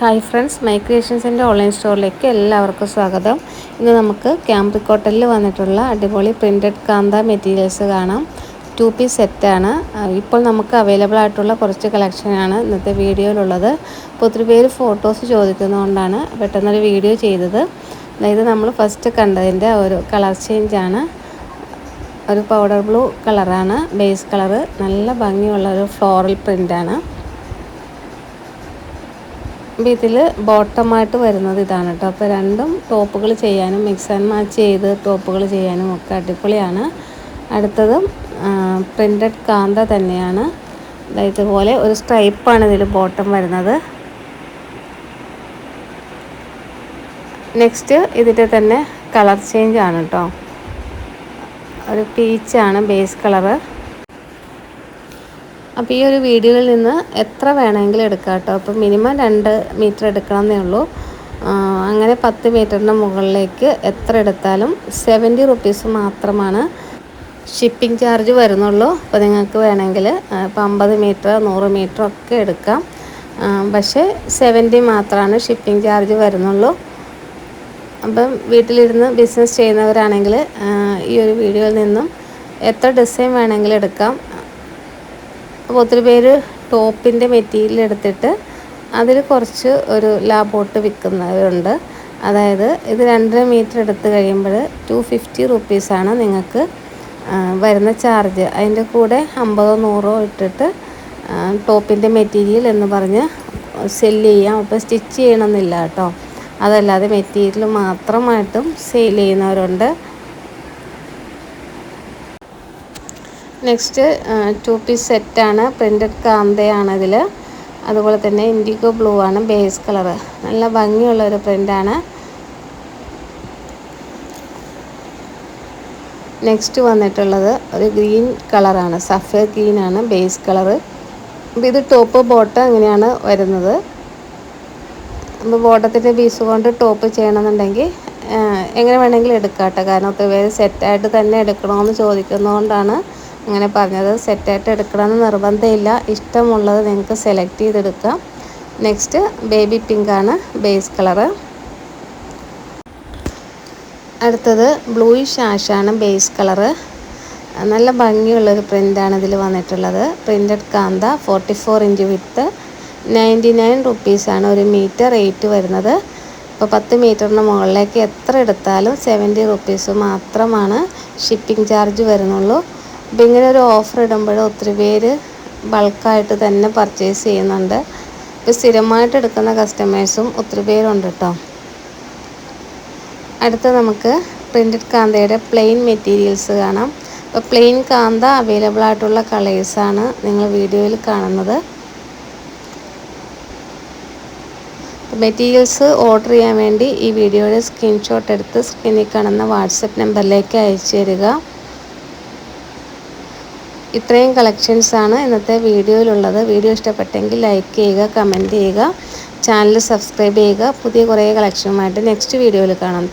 Hi friends my ക്രിയേഷൻസിന്റെ online സ്റ്റോറിലേക്ക് എല്ലാവർക്കും സ്വാഗതം. ഇന്ന് നമുക്ക് ക്യാമ്പിക്കോട്ടലിൽ വന്നിട്ടുള്ള അടിപൊളി പ്രിന്റഡ് കാന്ത മെറ്റീരിയൽസ് കാണാം. ടു പീസ് സെറ്റാണ് ഇപ്പോൾ നമുക്ക് അവൈലബിൾ ആയിട്ടുള്ള കുറച്ച് കളക്ഷനാണ് ഇന്നത്തെ വീഡിയോയിലുള്ളത്. അപ്പോൾ ഒത്തിരി പേര് ഫോട്ടോസ് ചോദിക്കുന്നതുകൊണ്ടാണ് പെട്ടെന്നൊരു വീഡിയോ ചെയ്തത്. അതായത് നമ്മൾ ഫസ്റ്റ് കണ്ടതിന്റെ ഒരു കളർ ചേഞ്ചാണ് ഒരു പൗഡർ ബ്ലൂ കളറാണ് ബേസ് കളറ് നല്ല ഭംഗിയുള്ള ഒരു ഫ്ലോറൽ പ്രിന്റാണ് അപ്പോൾ ഇതിൽ ബോട്ടമായിട്ട് വരുന്നത് ഇതാണ് കേട്ടോ അപ്പോൾ രണ്ടും ടോപ്പുകൾ ചെയ്യാനും മിക്സ് ആൻഡ് മാച്ച് ചെയ്ത് ടോപ്പുകൾ ചെയ്യാനും ഒക്കെ അടിപൊളിയാണ്. അടുത്തത് പ്രിന്റഡ് കാന്ത തന്നെയാണ്. ഇതുപോലെ ഒരു സ്ട്രൈപ്പാണ് ഇതിൽ ബോട്ടം വരുന്നത്. നെക്സ്റ്റ് ഇതിന്റെ തന്നെ കളർ ചേഞ്ച് ആണ് കേട്ടോ ഒരു പീച്ചാണ് ബേസ് കളറ് അപ്പോൾ ഈ ഒരു വീഡിയോയിൽ നിന്ന് എത്ര വേണമെങ്കിലും എടുക്കാം കേട്ടോ. അപ്പോൾ മിനിമം രണ്ട് മീറ്റർ എടുക്കണമെന്നേ ഉള്ളൂ. അങ്ങനെ പത്ത് മീറ്ററിന് മുകളിലേക്ക് എത്ര എടുത്താലും സെവന്റി റുപ്പീസ് മാത്രമാണ് ഷിപ്പിംഗ് ചാർജ് വരുന്നുള്ളൂ. അപ്പോൾ നിങ്ങൾക്ക് വേണമെങ്കിൽ ഇപ്പോൾ അമ്പത് മീറ്റർ നൂറ് മീറ്റർ ഒക്കെ എടുക്കാം. പക്ഷേ സെവന്റി മാത്രമാണ് ഷിപ്പിംഗ് ചാർജ് വരുന്നുള്ളൂ. അപ്പം വീട്ടിലിരുന്ന് ബിസിനസ് ചെയ്യുന്നവരാണെങ്കിൽ ഈ ഒരു വീഡിയോയിൽ നിന്നും എത്ര ഡിസൈൻ വേണമെങ്കിലും എടുക്കാം. അപ്പോൾ ഒത്തിരി പേര് ടോപ്പിന്റെ മെറ്റീരിയൽ എടുത്തിട്ട് അതിൽ കുറച്ച് ഒരു ലാബോട്ട് വിൽക്കുന്നവരുണ്ട്. അതായത് ഇത് രണ്ടര മീറ്റർ എടുത്ത് കഴിയുമ്പോൾ ടു ഫിഫ്റ്റി റുപ്പീസാണ് നിങ്ങൾക്ക് വരുന്ന ചാർജ്. അതിന്റെ കൂടെ അമ്പതോ നൂറോ ഇട്ടിട്ട് ടോപ്പിന്റെ മെറ്റീരിയൽ എന്ന് പറഞ്ഞ് സെല്ല് ചെയ്യാം. അപ്പോൾ സ്റ്റിച്ച് ചെയ്യണമെന്നില്ല കേട്ടോ. അതല്ലാതെ മെറ്റീരിയൽ മാത്രമായിട്ടും സെയിൽ ചെയ്യുന്നവരുണ്ട്. നെക്സ്റ്റ് ടു പീസ് സെറ്റാണ് പ്രിന്റഡ് കാന്തയാണ് ഇതിൽ അതുപോലെ തന്നെ ഇൻഡിഗോ ബ്ലൂ ആണ് ബേസ് കളറ് നല്ല ഭംഗിയുള്ള ഒരു പ്രിന്റാണ് നെക്സ്റ്റ് വന്നിട്ടുള്ളത് ഒരു ഗ്രീൻ കളറാണ് സഫേർ ആണ് ബേസ് കളറ് അപ്പോൾ ഇത് ടോപ്പ് ബോട്ടം അങ്ങനെയാണ് വരുന്നത്. അപ്പോൾ ബോട്ടത്തിന്റെ പീസ് കൊണ്ട് ടോപ്പ് ചെയ്യണമെന്നുണ്ടെങ്കിൽ എങ്ങനെ വേണമെങ്കിലും എടുക്കാം കേട്ടോ കാരണം ഒത്തിരി പേര് സെറ്റായിട്ട് തന്നെ എടുക്കണമെന്ന് ചോദിക്കുന്നതുകൊണ്ടാണ് അങ്ങനെ പറഞ്ഞത് സെറ്റായിട്ട് എടുക്കണമെന്ന് നിർബന്ധമില്ല. ഇഷ്ടമുള്ളത് നിങ്ങൾക്ക് സെലക്ട് ചെയ്തെടുക്കാം. നെക്സ്റ്റ് ബേബി പിങ്ക് ആണ് ബേസ് കളറ് അടുത്തത് ബ്ലൂയിഷ് ആഷാണ് ബേസ് കളറ് നല്ല ഭംഗിയുള്ളൊരു പ്രിന്റാണ് ഇതിൽ വന്നിട്ടുള്ളത്. Printed kantha forty four inch width ninety nine റുപ്പീസാണ് ഒരു മീറ്റർ റേറ്റ് വരുന്നത്. ഇപ്പോൾ പത്ത് മീറ്ററിന് മുകളിലേക്ക് എത്ര എടുത്താലും സെവന്റി റുപ്പീസ് മാത്രമാണ് ഷിപ്പിംഗ് ചാർജ് വരുന്നുള്ളൂ. അപ്പോൾ ഇങ്ങനെ ഒരു ഓഫർ ഇടുമ്പോൾ ഒത്തിരി പേര് ബൾക്കായിട്ട് തന്നെ പർച്ചേസ് ചെയ്യുന്നുണ്ട്. ഇപ്പോൾ സ്ഥിരമായിട്ട് എടുക്കുന്ന കസ്റ്റമേഴ്സും ഒത്തിരി പേരുണ്ട് കേട്ടോ അടുത്ത നമുക്ക് പ്രിന്റഡ് കാന്തയുടെ പ്ലെയിൻ മെറ്റീരിയൽസ് കാണാം. അപ്പോൾ പ്ലെയിൻ കാന്ത അവൈലബിൾ ആയിട്ടുള്ള കളേഴ്സാണ് നിങ്ങൾ വീഡിയോയിൽ കാണുന്നത്. മെറ്റീരിയൽസ് ഓർഡർ ചെയ്യാൻ വേണ്ടി ഈ വീഡിയോയുടെ സ്ക്രീൻഷോട്ട് എടുത്ത് സ്ക്രീനിൽ കാണുന്ന വാട്സപ്പ് നമ്പറിലേക്ക് അയച്ചു തരിക. ഇത്രയും കളക്ഷൻസാണ് ഇന്നത്തെ വീഡിയോയിലുള്ളത്. വീഡിയോ ഇഷ്ടപ്പെട്ടെങ്കിൽ ലൈക്ക് ചെയ്യുക കമന്റ് ചെയ്യുക ചാനൽ സബ്സ്ക്രൈബ് ചെയ്യുക. പുതിയ കുറേ കളക്ഷനുമായിട്ട് നെക്സ്റ്റ് വീഡിയോയിൽ കാണാം.